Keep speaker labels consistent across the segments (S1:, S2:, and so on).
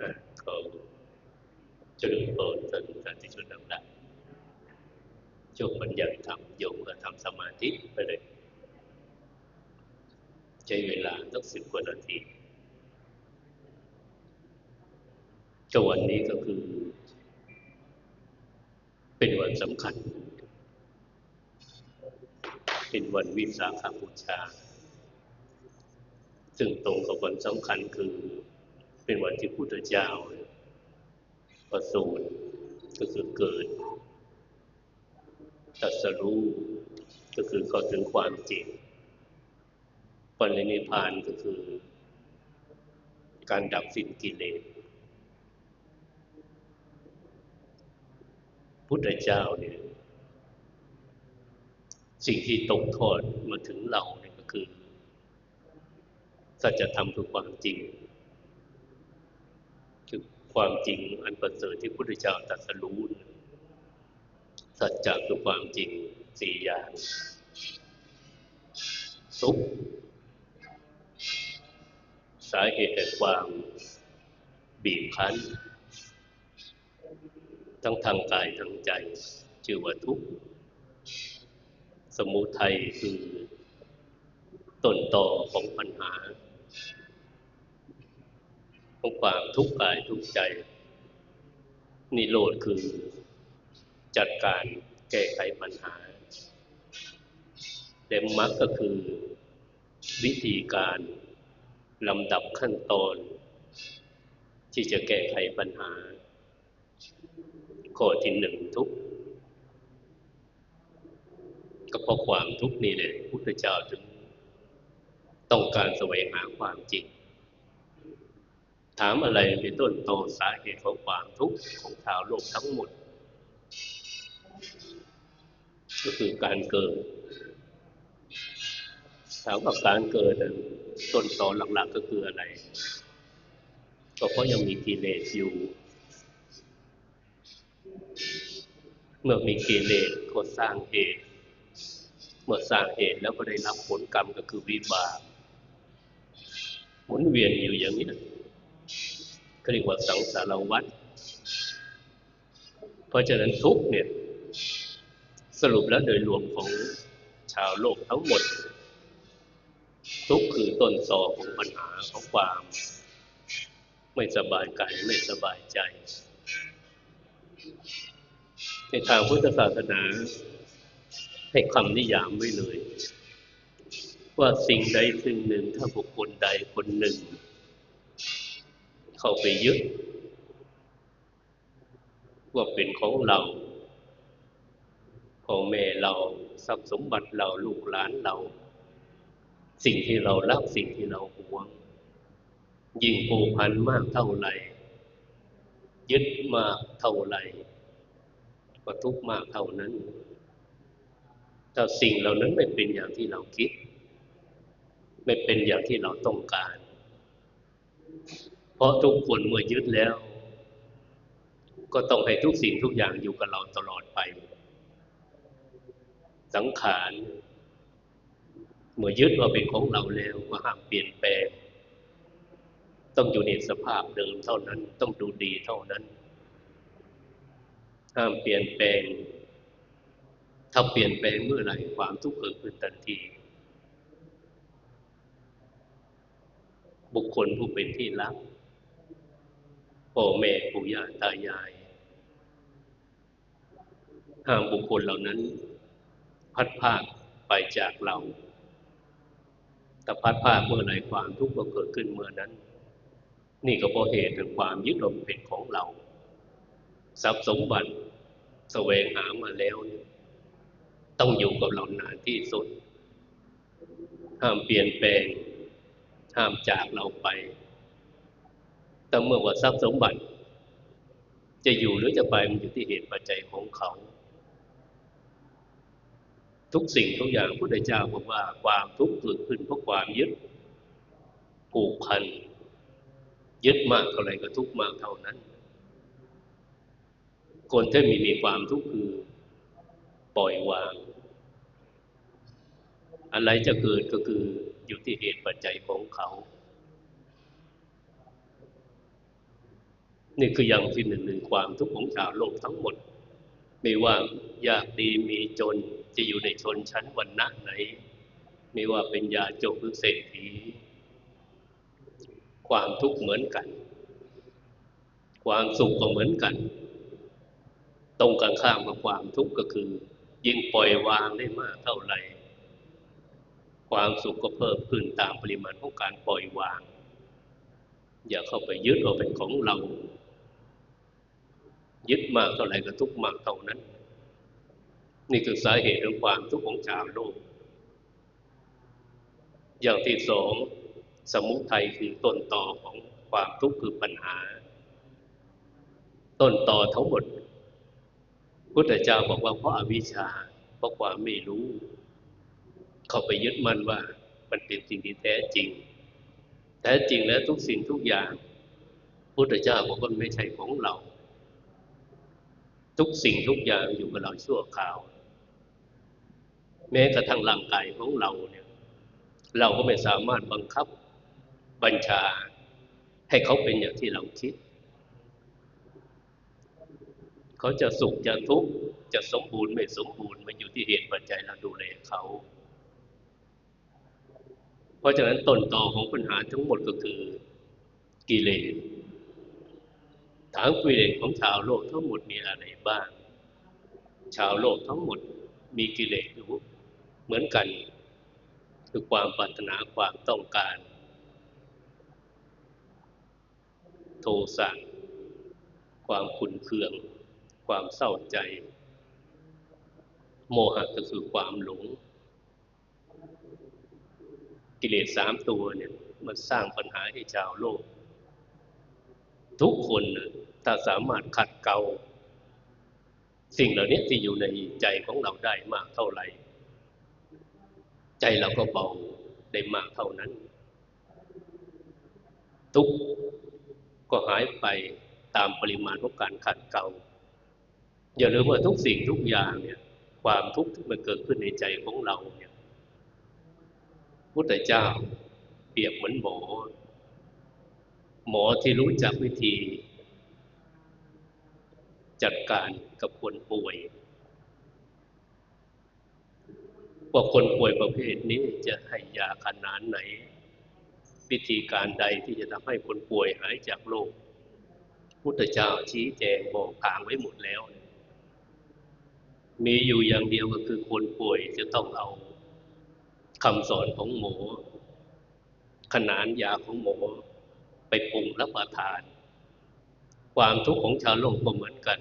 S1: อะขอเจริญพรท่านสาธุชนทั้งหลายจงบรรยายธรรมโยมก็ทำสมาธิไปเลยใช้เวลาตั้งสิบกว่านาทีก็วันนี้ก็คือ เป็นวันสำคัญ เป็นวันวิสาขบูชา ซึ่งตรงกับวันสำคัญคือ เป็นวันที่พุทธเจ้าประสูติก็คือเกิดตัสรู้ก็คือเข้าถึงความจริงปรินิพพานก็คือ การดับสิ้นกิเลส พุทธเจ้าเนี่ยสิ่งที่ตกทอดมาถึงเราเนี่ยก็คือ สัจธรรมคือความจริง ความจริงอันประเสริฐที่พุทธเจ้าตรัสรู้สัจจะคือความจริงสี่อย่างทุกข์สาเหตุแห่งความบีบคั้น ทั้งทางกายทางใจชื่อว่าทุกข์สมุทัยคือต้นต่อของปัญหา ของความทุกข์กายทุกข์ใจ นิโรธคือจัดการแก้ไขปัญหาและมรรคก็คือวิธีการลำดับขั้นตอน ที่จะแก้ไขปัญหา ข้อที่หนึ่งทุกก็เพราะความทุกข์นี่แหละพุทธเจ้าถึงต้องการแสวงหาความจริง ถามอะไรเป็นต้นตอสาเหตุของความทุกข์ของชาวโลกทั้งหมด ก็คือการเกิดถามว่าการเกิดต้นตอหลักๆก็คืออะไร ก็เพราะยังมีกิเลสอยู่ เมื่อมีกิเลสก็สร้างเหตุ เมื่อสร้างเหตุแล้วก็ได้รับผลกรรมก็คือวิบากหมุนเวียนอยู่อย่างนี้ ก็เรียกว่าสังสารวัฏเพราะฉะนั้นทุกเนี่ยสรุปแล้วโดยรวมของชาวโลกทั้งหมด ทุกคือต้นตอของปัญหาของความไม่สบายกายไม่สบายใจ ในทางพุทธศาสนา ให้คำนิยามไว้เลย ว่าสิ่งใดสิ่งหนึ่งถ้าบุคคลใดคนหนึ่ง เข้าไปยึดว่าเป็นของเราพ่อแม่เราทรัพย์สมบัติเราลูกหลานเรา สิ่งที่เรารักสิ่งที่เราหวง ยิ่งผูกพันมากเท่าไหร่ ยึดมากเท่าไหร่ก็ทุกมากเท่านั้นถ้าสิ่งเหล่านั้นไม่เป็นอย่างที่เราคิด ไม่เป็นอย่างที่เราต้องการ ราะทุกคนเมื่อยึดแล้ว ก็ต้องให้ทุกสิ่งทุกอย่างอยู่กับเราตลอดไป สังขารเมื่อยึดว่าเป็นของเราแล้วก็ห้ามเปลี่ยนแปลง ต้องอยู่ในสภาพเดิมเท่านั้น ต้องดูดีเท่านั้น ห้ามเปลี่ยนแปลง ถ้าเปลี่ยนแปลงเมื่อไหร่ความทุกข์เกิดขึ้นทันที บุคคลผู้เป็นที่รัก พ่อแม่ปู่ย่าตายายห้ามบุคคลเหล่านั้น พัดพากไปจากเราแต่พัดพากเมื่อไหร่ความทุกข์ก็เกิดขึ้นเมื่อนั้น นี่ก็เพราะเหตุแห่งความยึดลมเป็นของเรา ทรัพย์สมบัติแสวงหามาแล้วต้องอยู่กับเรานานที่สุด ห้ามเปลี่ยนแปลง ห้ามจากเราไป แต่เมื่อว่าทรัพย์สมบัติ จะอยู่หรือจะไปมันอยู่ที่เหตุปัจจัยของเขา ทุกสิ่งทุกอย่างพุทธเจ้าบอกว่าความทุกข์เกิดขึ้นเพราะความยึดผูกพันยึดมากเท่าไหร่ก็ทุกมากเท่านั้น คนที่มีมีความทุกข์คือปล่อยวาง อะไรจะเกิดก็คืออยู่ที่เหตุปัจจัยของเขา นี่คืออย่างที่หนึ่งหนึ่งความทุกข์ของชาวโลกทั้งหมด ไม่ว่ายากดีมีจนจะอยู่ในชนชั้นวรรณะไหน ไม่ว่าเป็นยาจกหรือเศรษฐีความทุกข์เหมือนกัน ความสุขก็เหมือนกัน ตรงกันข้ามกับความทุกข์ก็คือ ยิ่งปล่อยวางได้มากเท่าไหร่ ความสุขก็เพิ่มขึ้นตามปริมาณของการปล่อยวาง อย่าเข้าไปยึดว่าเป็นของเรา ยึดมากเท่าไหร่ก็ทุกมากเท่านั้น นี่คือสาเหตุของความทุกข์ของชาวโลก อย่างที่สองสมุทัยคือต้นต่อของความทุกข์คือปัญหา ต้นต่อทั้งหมด พุทธเจ้าบอกว่าเพราะอาวิชชาเพราะความไม่รู้ เขาไปยึดมั่นว่ามันเป็นสิ่งที่แท้จริง แท้จริงแล้วทุกสิ่งทุกอย่าง พุทธเจ้าบอกว่าไม่ใช่ของเรา ทุกสิ่งทุกอย่างอยู่กับเราชั่วคราว แม้กระทั่งร่างกายของเราเนี่ย เราก็ไม่สามารถบังคับบัญชา ให้เขาเป็นอย่างที่เราคิด เขาจะสุขจะทุกข์จะสมบูรณ์ไม่สมบูรณ์มันอยู่ที่เหตุปัจจัยเราดูแลเขา เพราะฉะนั้นต้นตอของปัญหาทั้งหมดก็คือกิเลส ถามกิเลสของชาวโลกทั้งหมดมีอะไรบ้าง ชาวโลกทั้งหมดมีกิเลสอยู่เหมือนกัน คือความปรารถนาความต้องการ โทสะความขุนเคือง ความเศร้าใจ โมหะก็คือความหลง กิเลสสามตัวเนี่ยมันสร้างปัญหาให้ชาวโลก ทุกคนนะ ถ้าสามารถขัดเกลาสิ่งเหล่านี้ที่อยู่ในใจของเราได้มากเท่าไหร่ ใจเราก็เบาได้มากเท่านั้น ทุกก็หายไปตามปริมาณของการขัดเกลาอย่าลืมว่าทุกสิ่งทุกอย่างเนี่ย ความทุกข์ที่มันเกิดขึ้นในใจของเราเนี่ยพุทธเจ้าเปรียบเหมือนหมอ หมอที่รู้จักวิธี จัดการกับคนป่วย ว่าคนป่วยประเภทนี้จะให้ยาขนาดไหน วิธีการใดที่จะทำให้คนป่วยหายจากโรคพุทธเจ้าชี้แจงบอกทางไว้หมดแล้ว มีอยู่อย่างเดียวก็คือคนป่วยจะต้องเอาคำสอนของหมอขนานยาของหมอไปปรุงรับประทาน ความทุกข์ของชาวโลกก็เหมือนกัน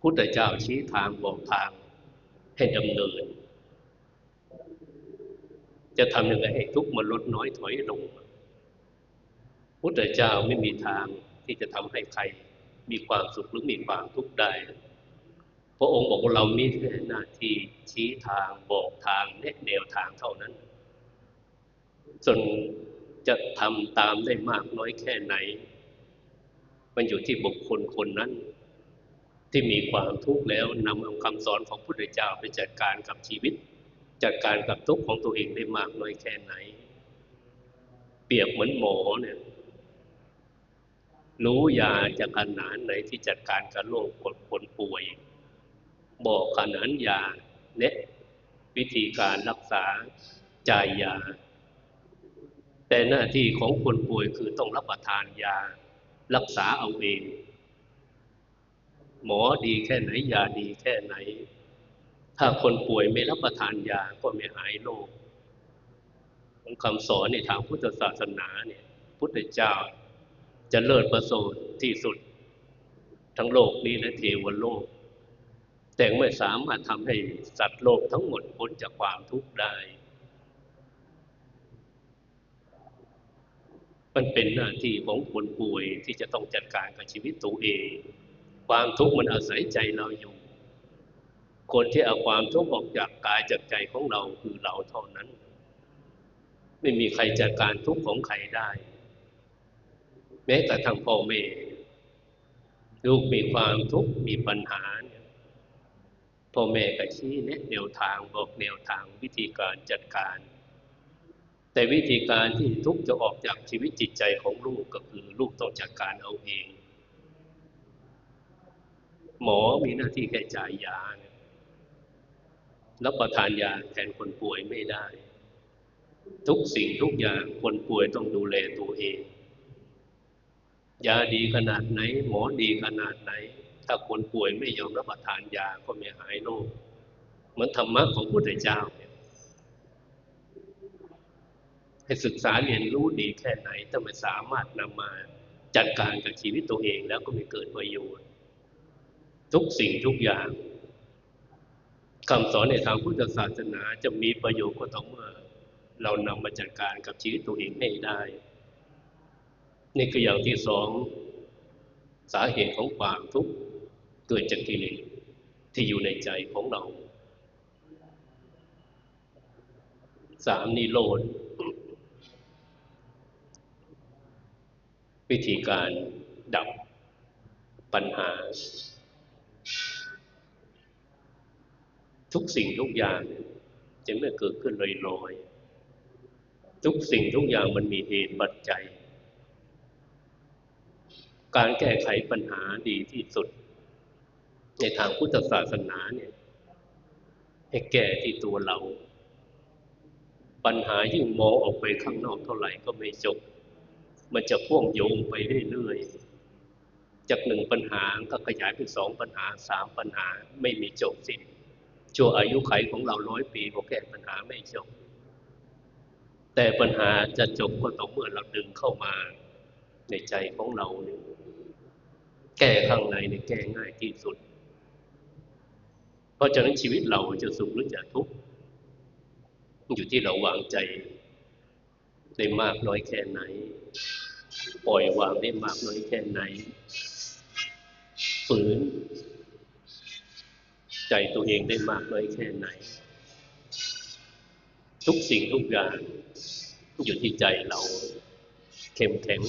S1: พุทธเจ้าชี้ทางบอกทางให้ดำเนิน จะทำยังไงให้ทุกข์มันลดน้อยถอยลง พุทธเจ้าไม่มีทางที่จะทำให้ใครมีความสุขหรือมีความทุกข์ได้ พระองค์บอกว่าเรามีแค่หน้าที่ชี้ทางบอกทางแนะแนวทางเท่านั้น ส่วนจะทำตามได้มากน้อยแค่ไหน มันอยู่ที่บุคคลคนนั้น ที่มีความทุกข์แล้วนำเอาคำสอนของพระพุทธเจ้าไปจัดการกับชีวิต จัดการกับทุกข์ของตัวเองได้มากน้อยแค่ไหน เปรียบเหมือนหมอเนี่ยรู้ยาจะขนาดไหนที่จัดการกับโรคคนป่วย บอกขนานยาเนะวิธีการรักษาจ่ายยา แต่หน้าที่ของคนป่วยคือต้องรับประทานยา รักษาเอาเอง หมอดีแค่ไหน ยาดีแค่ไหน ถ้าคนป่วยไม่รับประทานยาก็ไม่หายโรคของคำสอนในทางพุทธศาสนาเนี่ยพุทธเจ้าจะเลิศประเสริที่สุด ทั้งโลกนี้และเทวโลก แต่ไม่สามารถทำให้สัตว์โลกทั้งหมดพ้นจากความทุกข์ได้ มันเป็นหน้าที่ของคนป่วยที่จะต้องจัดการกับชีวิตตัวเอง ความทุกข์มันอาศัยใจเราอยู่ คนที่เอาความทุกข์ออกจากกายจากใจของเราคือเราเท่านั้น ไม่มีใครจัดการทุกข์ของใครได้ แม้แต่ทางพ่อแม่ลูกมีความทุกข์มีปัญหาพ่อแม่ก็ชี้แนะแนวทางบอกแนวทางวิธีการจัดการ แต่วิธีการที่ทุกจะออกจากชีวิตจิตใจของลูกก็คือลูกต้องจัดการเอาเอง หมอมีหน้าที่แค่จ่ายยาเนี่ยรับประทานยาแทนคนป่วยไม่ได้ ทุกสิ่งทุกอย่างคนป่วยต้องดูแลตัวเอง ยาดีขนาดไหน หมอดีขนาดไหน ถ้าคนป่วยไม่ยอมรับประทานยาก็ไม่หายโรคเหมือนธรรมะของพุทธเจ้าเนี่ย ให้ศึกษาเรียนรู้ดีแค่ไหนถ้าไม่สามารถนำมาจัดการกับชีวิตตัวเองแล้วก็ม่เกิดประโยชน์ ทุกสิ่งทุกอย่างคำสอนในทางพุทธศาสนาจะมีประโยชน์ก็ต่อเมื่อ เรานำมาจัดการกับชีวิตตัวเองให้ได้นี่คืออย่างที่สองสาเหตุของความทุกข์เกิดจากกิเลสที่อยู่ในใจของเราสามนิโรธ วิธีการดับปัญหา ทุกสิ่งทุกอย่างจะไม่เกิดขึ้นลอยๆทุกสิ่งทุกอย่างมันมีเหตุปัจจัย การแก้ไขปัญหาดีที่สุด ในทางพุทธศาสนาเนี่ยให้แก้ที่ตัวเรา ปัญหายิ่งมองออกไปข้างนอกเท่าไหร่ก็ไม่จบ มันจะพ่วงโยงไปเรื่อยๆ จากหนึ่งปัญหาก็ขยายเป็นสองปัญหาสามปัญหาไม่มีจบสิ้นชั่วอายุไขของเราร้อยปีก็แก้ปัญหาไม่จบ แต่ปัญหาจะจบก็ต่อเมื่อเราดึงเข้ามาในใจของเราเนี่ยแก้ข้างในเนี่ยแก้ง่ายที่สุด เพราะฉะนั้นชีวิตเราจะสุขหรือจะทุกข์อยู่ที่เราวางใจ ได้มากน้อยแค่ไหน ปล่อยวางได้มากน้อยแค่ไหนฝืน ใจตัวเองได้มากน้อยแค่ไหน ทุกสิ่งทุกอย่างอยู่ที่ใจเรา เข้มแข็ง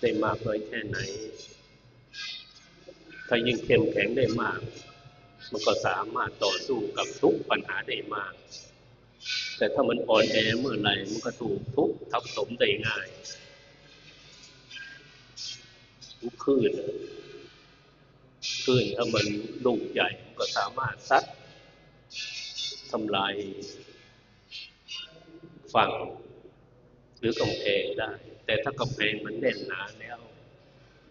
S1: ได้มากน้อยแค่ไหน ถ้ายิ่งเข้มแข็งได้มาก มันก็สามารถต่อสู้กับทุกปัญหาได้มาก แต่ถ้ามันอ่อนแอเมื่อไหร่มันก็ถูกทุกทับถมได้ง่ายทุกคลื่นคลื่นถ้ามันลูกใหญ่มันก็สามารถซัดทำลายฝั่งหรือกำแพงได้ แต่ถ้ากำแพงมันแน่นหนาแล้ว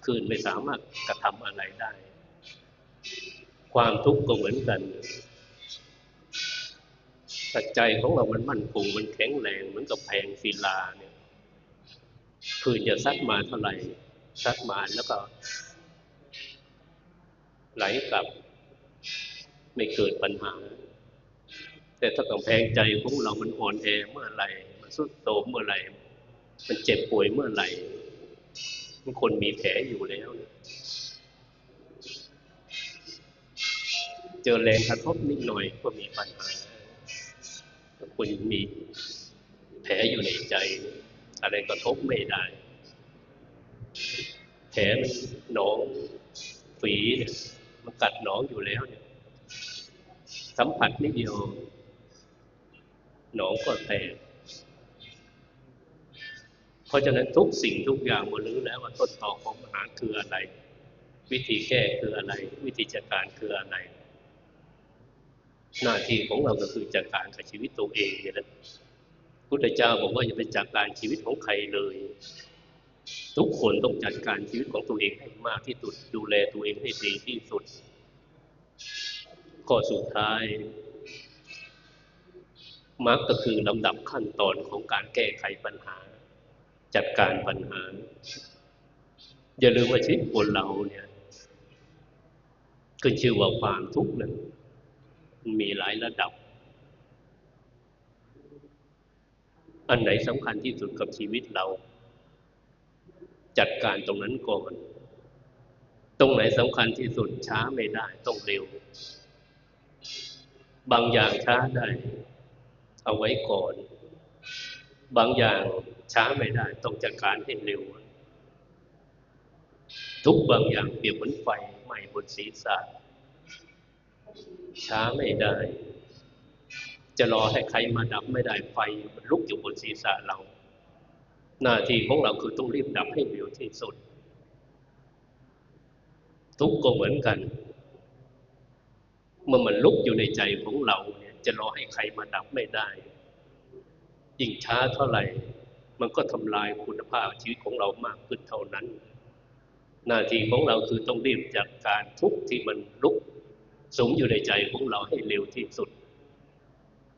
S1: คลื่นไม่สามารถกระทำอะไรได้ ความทุกข์ก็เหมือนกัน ปัจจัยของเรามันมั่นคงมันแข็งแรงเหมือนกับแพงศิลาเนี่ยคลื่นจะซัดมาเท่าไหร่ซัดมาแล้วก็ ไหลกลับ ไม่เกิดปัญหา แต่ถ้ากำแพงใจของเรามันอ่อนแอเมื่อไหร่ มันสุดโทรมเมื่อไหร่ มันเจ็บป่วยเมื่อไหร่มันคนมีแผลอยู่แล้ว เจอแรงกระทบนิดหน่อยก็มีปัญหา คุณมีแผลอยู่ในใจ อะไรกระทบไม่ได้แผลมันหนองฝีเนี่ยมันกัดหนองอยู่แล้วเนี่ยสัมผัสนิดเดียว หนองก็แตกเพราะฉะนั้นทุกสิ่งทุกอย่างมารู้แล้วว่าต้นตอของปัญหาคืออะไร วิธีแก้คืออะไร วิธีจัดการคืออะไร หน้าที่ของเราก็คือจัดการกับชีวิตตัวเองเนี่ยนะพุทธเจ้าบอกว่าอย่าไปจัดการชีวิตของใครเลย ทุกคนต้องจัดการชีวิตของตัวเองให้มากที่สุด ดูแลตัวเองให้ดีที่สุด ข้อสุดท้ายมักก็คือลำดับขั้นตอนของการแก้ไขปัญหา จัดการปัญหา อย่าลืมว่าชีวิตคนเราเนี่ยขึ้นชื่อว่าความทุกข์นั้น มีหลายระดับ อันไหนสำคัญที่สุดกับชีวิตเรา จัดการตรงนั้นก่อน ตรงไหนสำคัญที่สุดช้าไม่ได้ต้องเร็ว บางอย่างช้าได้ เอาไว้ก่อน บางอย่างช้าไม่ได้ต้องจัดการให้เร็ว ทุกบางอย่างเปรียบเหมือนไฟไหม้บนศีรษะ ช้าไม่ได้ จะรอให้ใครมาดับไม่ได้ไฟมันลุกอยู่บนศีรษะเรา หน้าที่ของเราคือต้องรีบดับให้เร็วที่สุด ทุกข์ก็เหมือนกัน เมื่อมันลุกอยู่ในใจของเราเนี่ยจะรอให้ใครมาดับไม่ได้ยิ่งช้าเท่าไหร่ มันก็ทำลายคุณภาพชีวิตของเรามากขึ้นเท่านั้นหน้าที่ของเราคือต้องรีบจัดการทุกที่มันลุก สมอยู่ในใจของเราให้เร็วที่สุด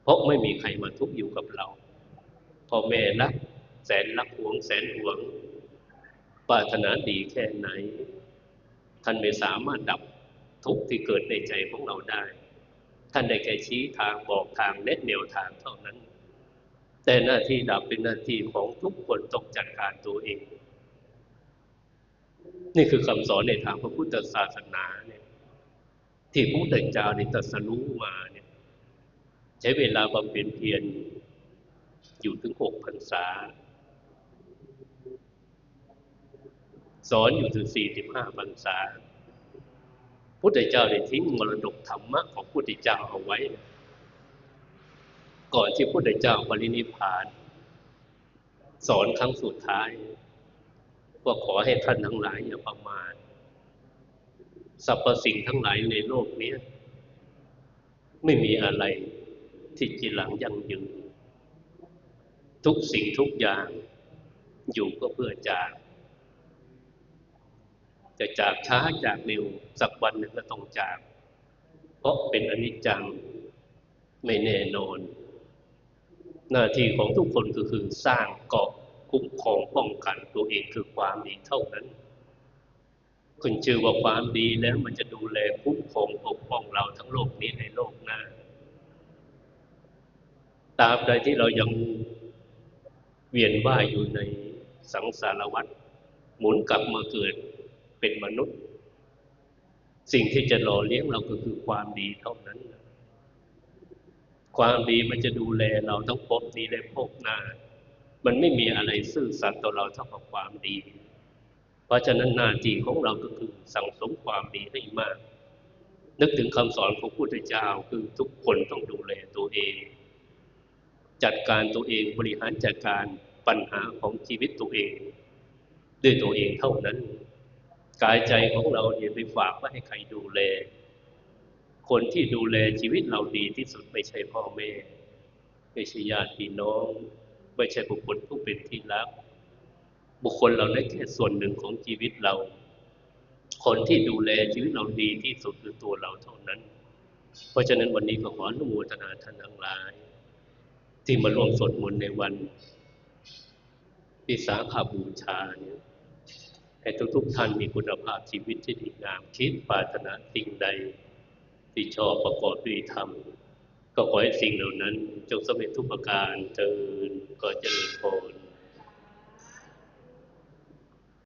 S1: เพราะไม่มีใครมาทุกข์อยู่กับเราพ่อแม่รักแสนรักหวง แสนหวงปรารถนาดีแค่ไหน ท่านไม่สามารถดับทุกข์ที่เกิดในใจของเราได้ ท่านได้แค่ชี้ทางบอกทางแนะแนวทางเท่านั้น แต่หน้าที่ดับเป็นหน้าที่ของทุกคนต้องจัดการตัวเอง นี่คือคำสอนในทางพระพุทธศาสนาเนี่ย ที่พระพุทธเจ้าในตรัสรู้มาเนี่ยใช้เวลาบำเพ็ญเพียรอยู่ถึงหกพรรษา สอนอยู่ถึงสี่สิบห้าพรรษาพุทธเจ้าได้ทิ้งมรดกธรรมะของพุทธเจ้าเอาไว้ ก่อนที่พุทธเจ้าปรินิพาน สอนครั้งสุดท้ายว่าขอให้ท่านทั้งหลายอย่าประมาท สรรพสิ่งทั้งหลายในโลกนี้ไม่มีอะไรที่จีหลังยั่งยืนทุกสิ่งทุกอย่างอยู่ก็เพื่อจากจะจากช้าจากเร็วสักวันหนึ่งก็ต้องจาก เพราะเป็นอนิจจังไม่แน่นอน หน้าที่ของทุกคนก็คือสร้างเกาะคุ้มครองป้องกันตัวเองคือความดีเท่านั้น ขึ้นชื่อว่าความดีแล้วมันจะดูแลคุ้มครองปกป้องเราทั้งโลกนี้ในโลกหน้าตราบใดที่เรายังเวียนว่ายอยู่ในสังสารวัฏหมุนกลับมาเกิดเป็นมนุษย์ สิ่งที่จะหล่อเลี้ยงเราก็คือความดีเท่านั้น ความดีมันจะดูแลเราทั้งภพนี้และภพหน้า มันไม่มีอะไรซื่อสัตย์ต่อเราเท่ากับความดี ราะฉะนั้นหน้าที่ของเราก็คือสั่งสมความดีให้มาก นึกถึงคำสอนของพระพุทธเจ้าคือทุกคนต้องดูแลตัวเอง จัดการตัวเองบริหารจัดการปัญหาของชีวิตตัวเอง ด้วยตัวเองเท่านั้น กายใจของเราอย่าไปฝากไว้ให้ใครดูแล คนที่ดูแลชีวิตเราดีที่สุดไม่ใช่พ่อแม่ไม่ใช่ญาติพี่น้อง ไม่ใช่บุคคลผู้เป็นที่รัก บุคคลเราได้แค่ส่วนหนึ่งของชีวิตเรา คนที่ดูแลชีวิตเราดีที่สุดคือตัวเราเท่านั้น เพราะฉะนั้นวันนี้ก็ขออนุโมทนาท่านทั้งหลาย ที่มาร่วมสวดมนต์ในวันวิสาขาบูชาเนี่ยให้ทุกๆท่านมีคุณภาพชีวิตที่ดีงาม คิดปรารถนาสิ่งใดที่ชอบประกอบด้วยธรรมก็ขอให้สิ่งเหล่านั้น จงสำเร็จทุกประการเจริญก็เจริญ